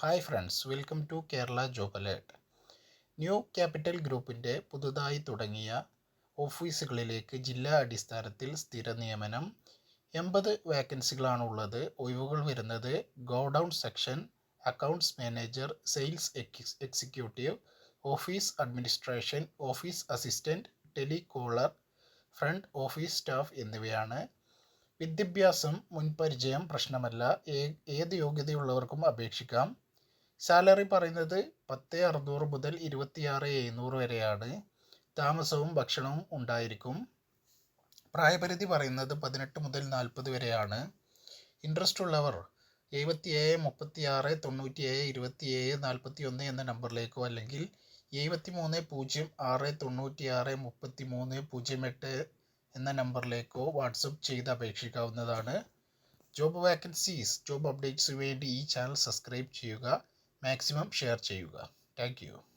Hi friends welcome to Kerala job alert new capital ഗ്രൂപ്പിന്റെ പുതുതായി തുടങ്ങിയ ഓഫീസുകളിലേക്ക് ജില്ലാ അടിസ്ഥാനത്തിൽ സ്ഥിര നിയമനം. എൺപത് വേക്കൻസികളാണുള്ളത് ഒഴിവുകൾ വരുന്നത് godown section accounts manager sales executive office administration office assistant telecaller front office staff എന്നിവയാണ്. വിദ്യാഭ്യാസം മുൻപരിചയം പ്രശ്നമല്ല. ഏത് യോഗ്യതയുള്ളവർക്കും അപേക്ഷിക്കാം. സാലറി പറയുന്നത് പത്ത് അറുന്നൂറ് മുതൽ ഇരുപത്തിയാറ് എഴുന്നൂറ് വരെയാണ്. താമസവും ഭക്ഷണവും ഉണ്ടായിരിക്കും. പ്രായപരിധി പറയുന്നത് പതിനെട്ട് മുതൽ നാൽപ്പത് വരെയാണ്. ഇൻട്രസ്റ്റ് ഉള്ളവർ എഴുപത്തിയേഴ് മുപ്പത്തിയാറ് തൊണ്ണൂറ്റിയേഴ് ഇരുപത്തിയേഴ് നാൽപ്പത്തി ഒന്ന് എന്ന നമ്പറിലേക്കോ അല്ലെങ്കിൽ എഴുപത്തി മൂന്ന് പൂജ്യം ആറ് തൊണ്ണൂറ്റിയാറ് മുപ്പത്തി മൂന്ന് പൂജ്യം എട്ട് എന്ന നമ്പറിലേക്കോ വാട്സപ്പ് ചെയ്ത് അപേക്ഷിക്കാവുന്നതാണ്. ജോബ് വാക്കൻസീസ് ജോബ് അപ്ഡേറ്റ്സിന് വേണ്ടി ഈ ചാനൽ സബ്സ്ക്രൈബ് ചെയ്യുക. മാക്സിമം ഷെയർ ചെയ്യുക താങ്ക്